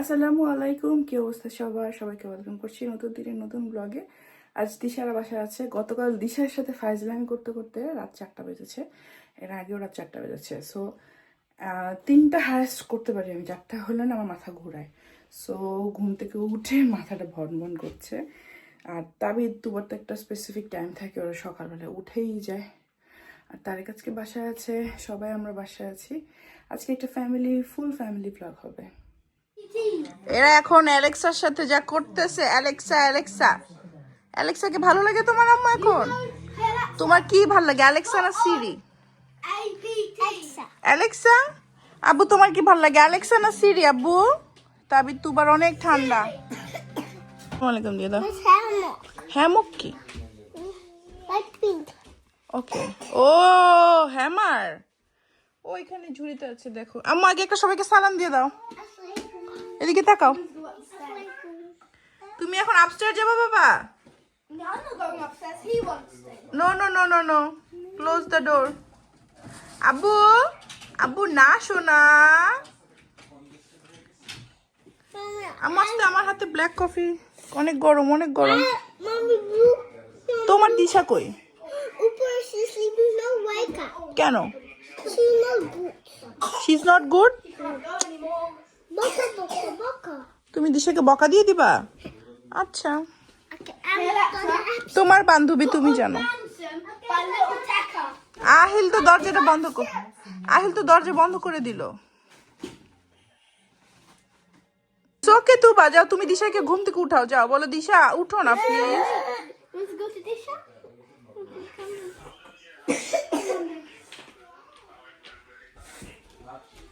আসসালামু আলাইকুম, কি অবস্থা সবার? সবাইকে ওয়েলকাম করছি নতুন দিনের নতুন ব্লগে আজ দিশারা বাসায় আছে। গতকাল দিশার সাথে ফাইজলামি করতে করতে রাত চারটা বেজেছে। এর আগেও রাত চারটা বেজেছে। সো তিনটা হ্যারেস্ট করতে পারি আমি। চারটা হলে না আমার মাথা ঘোরায়। সো ঘুম থেকে উঠে মাথাটা ভন ভন করছে। আর তাবিদ দুবার তো একটা স্পেসিফিক টাইম থাকে, ওরা সকালবেলা উঠেই যায়। আর তারেক আজকে বাসায় আছে। সবাই আমরা বাসায় আছি। আজকে একটা ফ্যামিলি ফুল ফ্যামিলি ব্লগ হবে। এরা এখন অ্যালেক্সার সাথে যা করতেছে অ্যালেক্সা অ্যালেক্সা। অ্যালেক্সাকে ভালো লাগে তোমার আম্মা এখন? তোমার কি ভালো লাগে অ্যালেক্সা না সিরি? অ্যালেক্সা? আব্বু তোমার কি ভালো লাগে অ্যালেক্সা না সিরি আব্বু? তাবি তুবার অনেক ঠান্ডা। ওয়ালাইকুম দিয়ে দাও। হ্যামক কি? ওকে ও হ্যামার। ওইখানে ঝুড়িতে আছে দেখো। আম্মা আগে একটা সবাইকে সালাম দিয়ে দাও। এদিকে তাকাও। তুমি এখন আপস্টার যাবে বাবা. No no no no no close the door আব্বু আব্বু না শোনা। আমার আসতে আমার হাতে ব্ল্যাক কফি অনেক গরম অনেক গরম। তোমার দিশা কই? Upper, she's sleeping. No, wake up. কেন She's not good. তুমি দিশাকে বকা দিয়ে দিবা? আচ্ছা। তোমার বান্ধবী তুমি জানো. আহিল তো দরজাটা বন্ধ কর। আহিল তো দরজা বন্ধ করে দিল। ওকে তু বাজাও তুমি দিশাকে ঘুম থেকে উঠাও যাও। বলো দিশা উঠো না please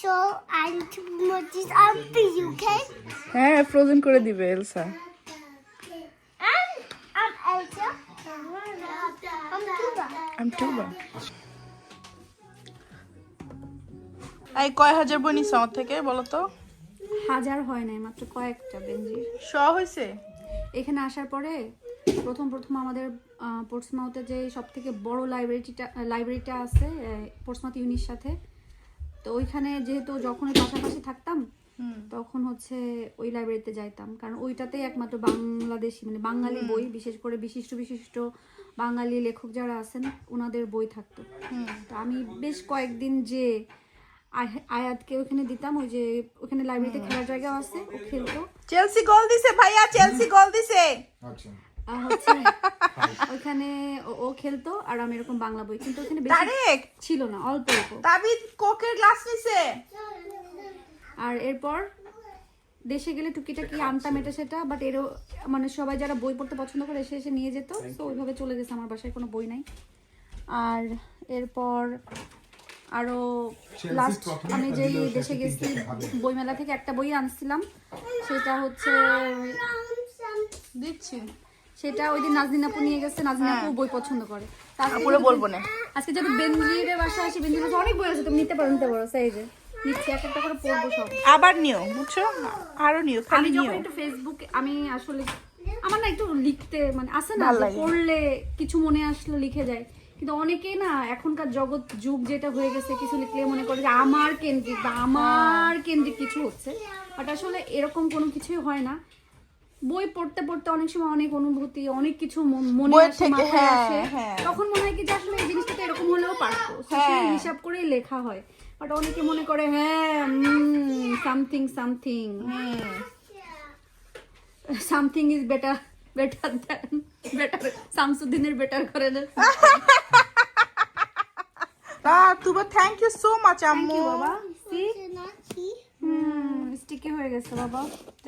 So I need to this. I'll okay? হ্যাঁ ফ্রোজেন করে দিবে Elsa I'm, I'm Elsa. I'm Tuba. আমি টুবা এই কয় হাজার বই নিছো আমার থেকে বলো তো হাজার হয় নাই মাত্র কয়েকটা বেঞ্জির শ হয়েছে এখানে আসার পরে প্রথম প্রথম আমাদের পোর্টসমাউথে যে সব থেকে বড় লাইব্রেরিটা লাইব্রেরিটা আছে পোর্টসমাউথ ইউনির সাথে তো ওইখানে যেহেতু যখন পাশাপাশি থাকতাম তখন হচ্ছে ওই লাইব্রেরিতে যাইতাম। কারণ ওইটাতেই একমাত্র বাংলাদেশি মানে বাঙালি বই বিশেষ করে বিশিষ্ট বিশিষ্ট বাঙালি লেখক যারা আছেন ওনাদের বই থাকতো। তো আমি বেশ কয়েকদিন যে আয়- আয়াতকে ওখানে দিতাম ওই যে ওখানে লাইব্রেরিতে খেলার জায়গা আছে ও খেলতো। চেলসি গোল দিছে ভাইয়া চেলসি গোল দিছে। আর ওইখানে ও- ও খেলতো আর আমি এরকম বাংলা বই কিন্তু ওখানে বেশি ছিল না অল্প অল্প। তাবিদ কোকের গ্লাস নিছে? আর এরপর দেশে গেলে টুকিটাকি আনতাম এটা সেটা বাট এরও মানে সবাই যারা বই পড়তে পছন্দ করে এসে এসে নিয়ে যেত তো ওইভাবে চলে গেছে আমার বাসায় কোনো বই নাই। আর এরপর আরও লাস্ট আমি যেই দেশে গেছি বইমেলা থেকে একটা বই আনছিলাম সেটা হচ্ছে দিচ্ছি। সেটা ওই দিন নাজনিন আপু নিয়ে গেছে নাজনিন আপু বই পছন্দ করে। বলব না আজকে যদি বেঞ্জিরের বাসা আসি বেঞ্জিরের বাসায় অনেক বই আছে তুমি নিতে পারো নিতে পারো সেই যে। নিচ্ছি এক একটা করে পড়ব সব। আবার নিও বুঝছ? আরও নিও খালি নিও। একটু ফেসবুকে আমি আসলে আমার না একটু লিখতে মানে আছে না। পড়লে কিছু মনে আসলে লিখে যায়। কিন্তু অনেকেই না এখনকার জগৎ যুগ যেটা হয়ে গেছে কিছু লিখলে মনে করে যে আমার কেন্দ্রিক বা আমার কেন্দ্রিক কিছু হচ্ছে। বাট আসলে এরকম কোনো কিছুই হয় না। বই পড়তে পড়তে অনেক সময় অনেক অনুভূতি অনেক কিছু মনে আসে মাথায় হ্যাঁ, আসে। হ্যাঁ। তখন মনে হয় কি যে আসলে এই জিনিসটা তো এরকম হলেও পারতো। হ্যাঁ। হিসাব করেই লেখা হয়। বাট অনেকে মনে করে হ্যাঁ something something something is better better than better শামসুদ্দিনের better করে না। তা Tuba thank you so much আম্মু। বাবা সি Not see. হুম স্টিকি হয়ে গেছে বাবা।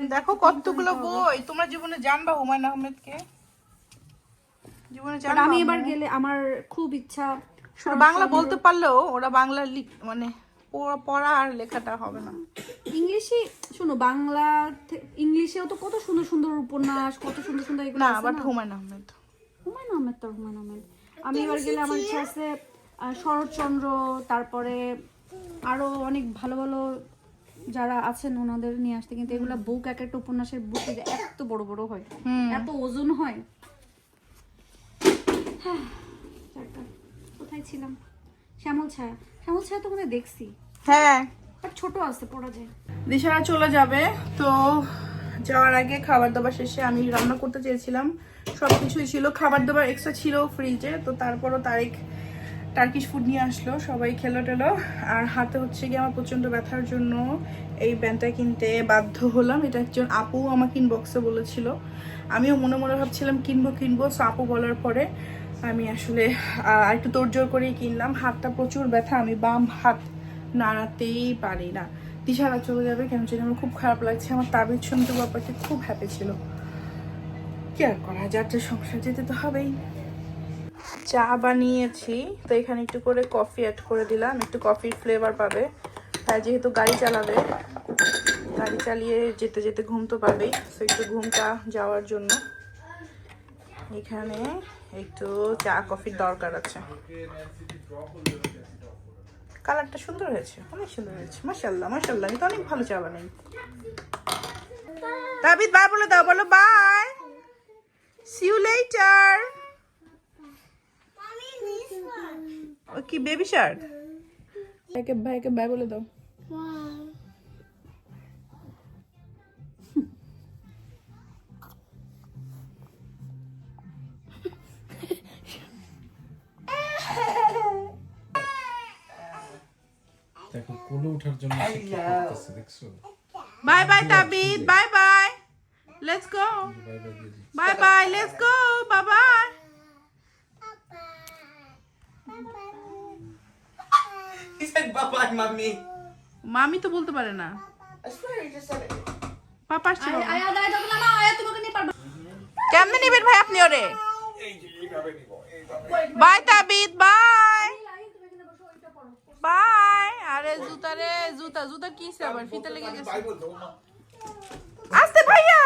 দেখো কতগুলো বই। তোমরা জীবনে জানবা হুমায়ুন আহমেদকে। জীবনে জানবা আমি এবার গেলে আমার খুব ইচ্ছা বাংলা বলতে পারলেও ওরা বাংলা মানে পড়া- আর লেখাটা হবে না। ইংলিশে শোনো বাংলা ইংলিশেও তো কত সুন্দর সুন্দর উপন্যাস কত সুন্দর সুন্দর এগুলো না বাট হুমায়ুন আহমেদ। হুমায়ুন আহমেদ তো হুমায়ুন আহমেদ। আমি এবার গেলে আমার ইচ্ছা আছে শরৎচন্দ্র তারপরে আরও অনেক ভালো ভালো যারা আছেন ওনাদের নিয়ে আসতে কিন্তু এগুলা বুক এক একটা উপন্যাসের বুক এত বড় বড় হয় এত ওজন হয়। হ্যাঁ, কোথায় ছিলাম? শ্যামল ছায়া। শ্যামল ছায়া তো মনে দেখছি। হ্যাঁ। বাট ছোট আছে পড়া যায়। দিশারা চলে যাবে তো যাওয়ার আগে খাবার দাবার শেষে আমি রান্না করতে চেয়েছিলাম। সব কিছুই ছিল খাবার দাবার এক্সট্রা ছিল ফ্রিজে তো তারপরও তারিখ টার্কিশ ফুড নিয়ে আসলো, সবাই খেলো টেলো। আর হাতে হচ্ছে গিয়ে আমার প্রচণ্ড ব্যথার জন্য এই ব্যান্ডটা কিনতে বাধ্য হলাম। এটা একজন আপু আমাকে ইনবক্সে বলেছিল। আমিও মনে মনে ভাবছিলাম, কিনবো কিনবো। সো আপু বলার পরে আমি আসলে একটু তোড়জোড় করেই কিনলাম। হাতটা প্রচুর ব্যথা, আমি বাম হাত নাড়াতেই পারি না। দিশারা চলে যাবে, কেন জানি আমার খুব খারাপ লাগছে। আমার তাবিজ শুনতে ব্যাপারটা খুব হ্যাপি ছিল। কি আর করা যার যে সংসার যেতে তো হবেই। চা বানিয়েছি, তো এখানে একটু করে কফি অ্যাড করে দিলাম। একটু কফির ফ্লেভার পাবে। আর যেহেতু গাড়ি চালাবে, গাড়ি চালিয়ে যেতে যেতে ঘুম তো পাবেই, তো একটু ঘুমটা যাওয়ার জন্য। এখানে একটু চা, কফির দরকার আছে। কালারটা সুন্দর হয়েছে, অনেক সুন্দর হয়েছে। মাশাল্লাহ মাশাল্লাহ আমি তো অনেক ভালো চা বানাই। দাবিদ বাই বলে দাও, বলো bye see you later Mommy, this one. ও কি বেবি শার্ক ভাইকে ভাইকে বাই বলে দাও। Wow. দেখো কোলে ওঠার জন্য সে কি করতেছে দেখছ? Bye bye Tabid bye bye let's go bye bye দিয়ে দিই bye bye let's go bye bye He said bye bye, mommy. মামি তো বলতে পারে না। I swear he just said it. পাপা আসছে বাবা। আয়া দায় দাও না আয়া তোমাকে নিয়ে পারবে। কেমনে নিবেন ভাই আপনি ওরে? Bye Tabid bye. বাই। আরে জুতা রে জুতা জুতা কিসে আবার? ফিতে লেগে গেছে। আস্তে ভাইয়া।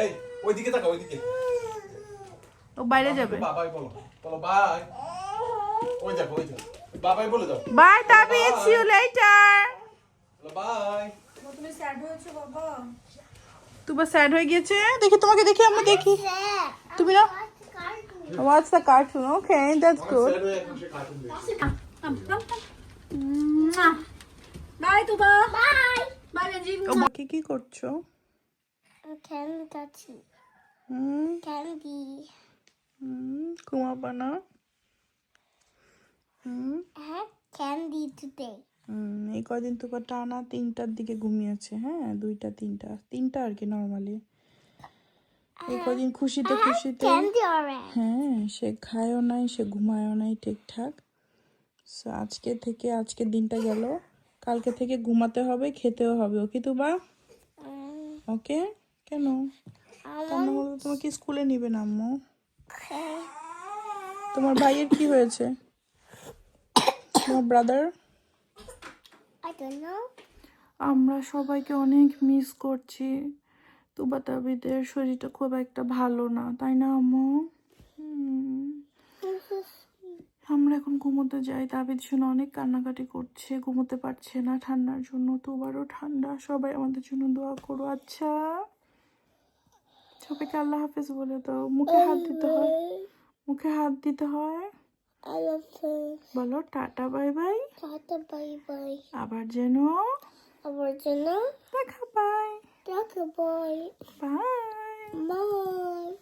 এই ওইদিকে তাকা ওইদিকে। ও বাইরে যাবে। বাবাই বলো বলো বাই। ওই দেখো ওই দেখো। বাবাই বলে দাও। Bye Tabid see you later বলো বাই তুমি স্যাড হয়েছো বাবা। তুবা স্যাড হয়ে গিয়েছে? দেখি তোমাকে দেখি আমরা দেখি। There. তুমি না Cartoon. What's the cartoon? Okay, that's good. Sir হয়ে এখন সে কার্টুন দেখছে। Bye Tuba Bye. Bye Benji কি কি করছ? Candy touchy. হুম। Candy. হুম ঘুমাবা না। হুম। I had হুম, এই কদিন তো টানা তিনটার দিকে ঘুমিয়েছে হ্যাঁ দুইটা তিনটা তিনটা আর কি নর্মালি এই কদিন খুশিতে খুশিতে. হ্যাঁ সে খায়ও নাই সে ঘুমায়ও নাই ঠিকঠাক। So, আজকে থেকে আজকের দিনটা গেল। কালকে থেকে ঘুমাতে হবে খেতেও হবে। ওকে তো বা? ওকে? কেন? কেন তোমাকে স্কুলে নিবে না আম্মু? তোমার ভাইয়ের কি হয়েছে? তোমার ব্রাদার I don't know. আমরা সবাইকে অনেক মিস করছি। তুবা তাবিদের শরীরটা খুব একটা ভালো না তাই না আম্মু? আমরা এখন ঘুমোতে যাই। তাবিদ শুনে অনেক কান্নাকাটি করছে ঘুমোতে পারছে না ঠান্ডার জন্য। তোবারও ঠান্ডা সবাই আমাদের জন্য দোয়া করো। আচ্ছা। সবাইকে আল্লাহ হাফেজ বলে দাও। মুখে হাত দিতে হয়। মুখে হাত দিতে হয়। I love you. বলো টাটা বাই বাই Tata bye bye. আবার যেন Original. দেখা bye Tata bye. Bye Bye.